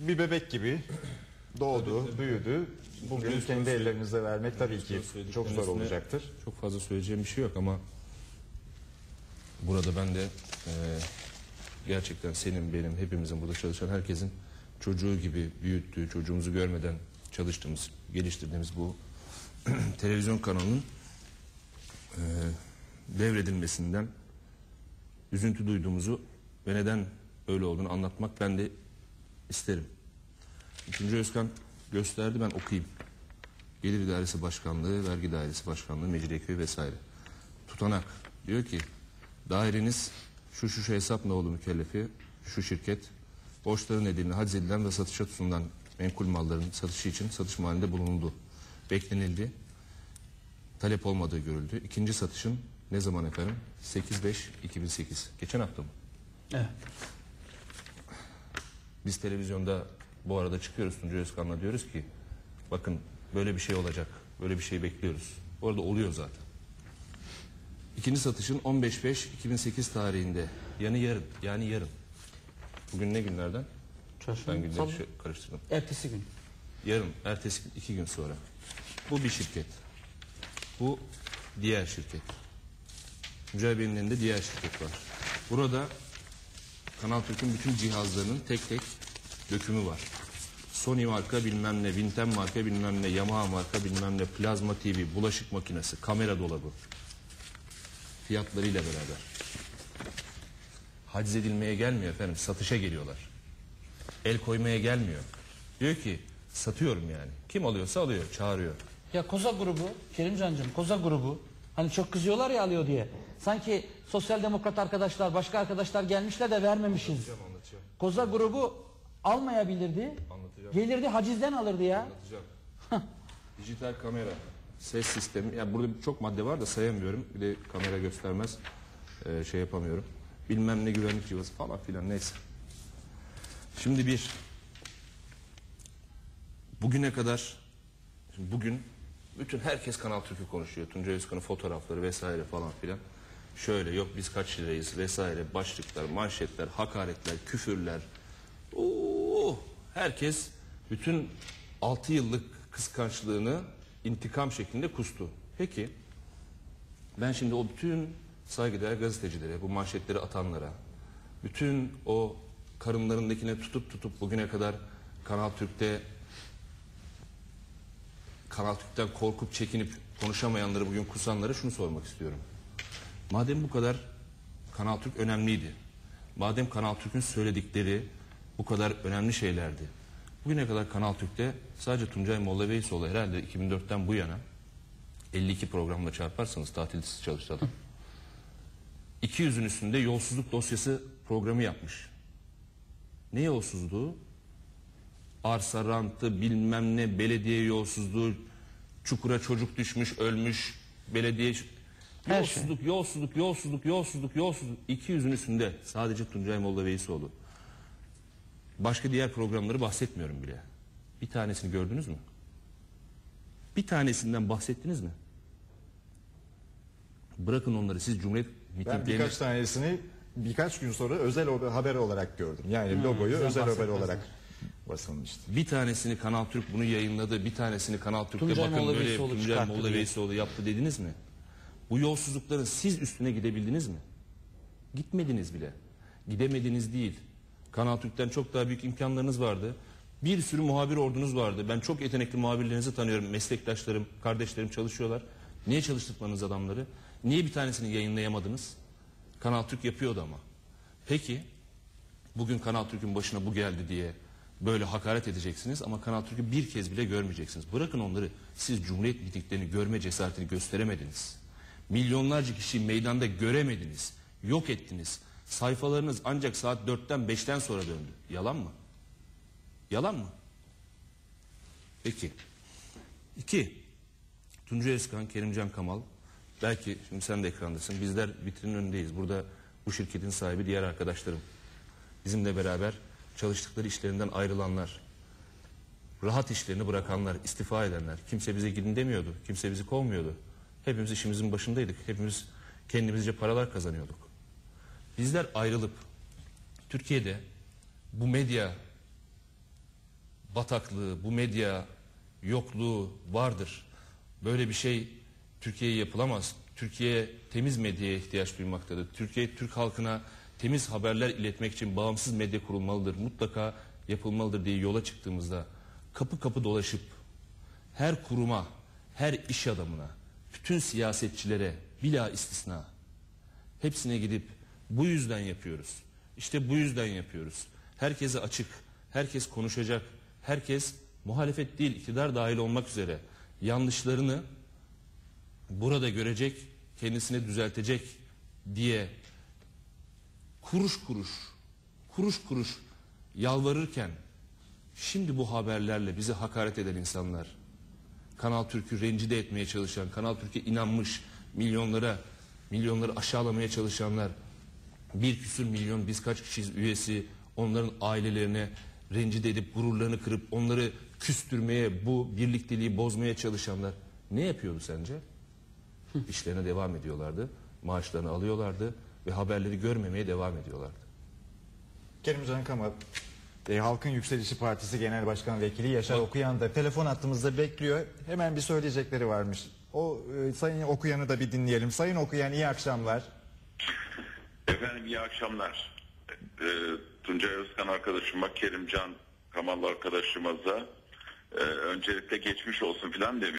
bir bebek gibi doğdu, büyüdü. Bugün Özkan kendi ellerinize vermek tabii ki çok zor olacaktır. Çok fazla söyleyeceğim bir şey yok ama burada ben de e, gerçekten senin, benim, hepimizin burada çalışan herkesin çocuğu gibi büyüttüğü, çocuğumuzu görmeden çalıştığımız, geliştirdiğimiz bu televizyon kanalının e, devredilmesinden üzüntü duyduğumuzu ve neden öyle olduğunu anlatmak ben de isterim. Üçüncü Özkan gösterdi ben okuyayım. Gelir İdaresi Başkanlığı, Vergi Dairesi Başkanlığı, Mecidiyeköy vesaire. Tutanak diyor ki daireniz şu şu şu hesap ne oldu mükellefi, şu şirket borçların nedeniyle haciz edilen ve satışa sunulan menkul malların satışı için satış halinde bulunuldu. Beklenildi. Talep olmadığı görüldü. İkinci satışın ne zaman efendim? 8-5-2008. Geçen hafta mı? Evet. Biz televizyonda bu arada çıkıyoruz Tuncay Özkan'la diyoruz ki bakın böyle bir şey olacak. Böyle bir şey bekliyoruz. Bu arada oluyor zaten. İkinci satışın 15-5-2008 tarihinde yani yarın yani yarın. Bugün ne günlerden? Çarşamba, Ben günleri şey karıştırdım. Ertesi gün. Yarın, ertesi gün, iki gün sonra. Bu bir şirket. Bu diğer şirket. Mücahit Bey'in elinde diğer şirket var. Burada Kanal Türk'ün bütün cihazlarının tek tek dökümü var. Sony marka bilmem ne, Vintem marka bilmem ne, Yamaha marka bilmem ne, plazma TV, bulaşık makinesi, kamera dolabı. Fiyatlarıyla beraber. Haciz edilmeye gelmiyor efendim, satışa geliyorlar el koymaya gelmiyor. Diyor ki satıyorum yani. Kim alıyorsa alıyor, çağırıyor. Ya Koza grubu, Kerimcancığım Koza grubu hani çok kızıyorlar ya alıyor diye. Sanki sosyal demokrat arkadaşlar, başka arkadaşlar gelmişler de vermemişiz. Anlatacağım. Koza grubu almayabilirdi. Anlatacağım. Gelirdi hacizden alırdı ya. Anlatacağım. Dijital kamera, ses sistemi. Yani burada çok madde var da sayamıyorum. Bir de kamera göstermez. Ee, şey yapamıyorum. Bilmem ne güvenlik cihazı falan filan neyse. Şimdi bir bugüne kadar şimdi bugün bütün herkes Kanal Türk'ü konuşuyor. Tuncay Özkan'ın fotoğrafları vesaire falan filan. Şöyle yok biz kaç lirayız vesaire başlıklar, manşetler, hakaretler, küfürler. Oo, herkes bütün 6 yıllık kıskançlığını intikam şeklinde kustu. Peki ben şimdi o bütün saygıdeğer gazetecilere, bu manşetleri atanlara, bütün o karınlarındakine tutup tutup bugüne kadar Kanal Türk'te Kanal Türk'ten korkup çekinip konuşamayanları bugün kusanlara şunu sormak istiyorum. Madem bu kadar Kanal Türk önemliydi. Madem Kanal Türk'ün söyledikleri bu kadar önemli şeylerdi. Bugüne kadar Kanal Türk'te sadece Tuncay Molla Veysoğlu herhalde 2004'ten bu yana 52 programla çarparsanız tatilsiz çalıştı adam. 200'ün üstünde yolsuzluk dosyası programı yapmış. Ne yolsuzluğu? Arsa rantı bilmem ne belediye yolsuzluğu çukura çocuk düşmüş ölmüş belediye Her şey. yolsuzluk yolsuzluk yolsuzluk yolsuzluk yolsuzluk 200'ün üstünde sadece Tuncay Molla Veysoğlu. Başka diğer programları bahsetmiyorum bile. Bir tanesini gördünüz mü? Bir tanesinden bahsettiniz mi? Bırakın onları siz Cumhuriyet Ben mitinglerine... birkaç tanesini birkaç gün sonra özel haber olarak gördüm. Yani logoyu bizden özel haber bahsetmezler. olarak basılmıştı. Bir tanesini Kanal Türk bunu yayınladı. Bir tanesini Kanal Türk'te Tuncay bakın Molla böyle Tuncay Molla. Veysoğlu yaptı dediniz mi? Bu yolsuzlukların siz üstüne gidebildiniz mi? Gitmediniz bile. Gidemediniz değil. Kanal Türk'ten çok daha büyük imkanlarınız vardı. Bir sürü muhabir ordunuz vardı. Ben çok yetenekli muhabirlerinizi tanıyorum. Meslektaşlarım, kardeşlerim çalışıyorlar. Niye çalıştırmadınız adamları? Niye bir tanesini yayınlayamadınız? Kanal Türk yapıyordu ama. Peki bugün Kanal Türk'ün başına bu geldi diye böyle hakaret edeceksiniz ama Kanal Türk'ü bir kez bile görmeyeceksiniz. Bırakın onları siz Cumhuriyet mitinglerini görme cesaretini gösteremediniz. Milyonlarca kişiyi meydanda göremediniz. Yok ettiniz. Sayfalarınız ancak saat 4'ten 5'ten sonra döndü. Yalan mı? Yalan mı? Peki. İki. Tuncay Özkan, Kerimcan Kamal. Belki şimdi sen de ekrandasın. Bizler vitrinin önündeyiz. Burada bu şirketin sahibi diğer arkadaşlarım. Bizimle beraber çalıştıkları işlerinden ayrılanlar. Rahat işlerini bırakanlar, istifa edenler. Kimse bize gidin demiyordu. Kimse bizi kovmuyordu. Hepimiz işimizin başındaydık. Hepimiz kendimizce paralar kazanıyorduk. Bizler ayrılıp Türkiye'de bu medya bataklığı, bu medya yokluğu vardır. Böyle bir şey Türkiye'ye yapılamaz. Türkiye temiz medyaya ihtiyaç duymaktadır. Türkiye Türk halkına temiz haberler iletmek için bağımsız medya kurulmalıdır. Mutlaka yapılmalıdır diye yola çıktığımızda kapı kapı dolaşıp her kuruma, her iş adamına, bütün siyasetçilere bila istisna hepsine gidip bu yüzden yapıyoruz. İşte bu yüzden yapıyoruz. Herkese açık, herkes konuşacak, herkes muhalefet değil iktidar dahil olmak üzere yanlışlarını burada görecek, kendisini düzeltecek diye kuruş kuruş, kuruş kuruş yalvarırken şimdi bu haberlerle bizi hakaret eden insanlar, Kanal Türk'ü rencide etmeye çalışan, Kanal Türk'e inanmış milyonlara, milyonları aşağılamaya çalışanlar, bir küsür milyon biz kaç kişiyiz üyesi, onların ailelerine rencide edip gururlarını kırıp onları küstürmeye, bu birlikteliği bozmaya çalışanlar ne yapıyordu sence? İşlerine devam ediyorlardı, maaşlarını alıyorlardı ve haberleri görmemeye devam ediyorlardı. Kerimcan Kamal, e, Halkın Yükselişi Partisi Genel Başkan Vekili Yaşar Okuyan da telefon hattımızda bekliyor. Hemen bir söyleyecekleri varmış. O e, sayın okuyanı da bir dinleyelim. Sayın okuyan iyi akşamlar. Efendim iyi akşamlar. Ee, Tuncay Özkan arkadaşıma, Kerimcan Kamal arkadaşımıza e, öncelikle geçmiş olsun filan demiş.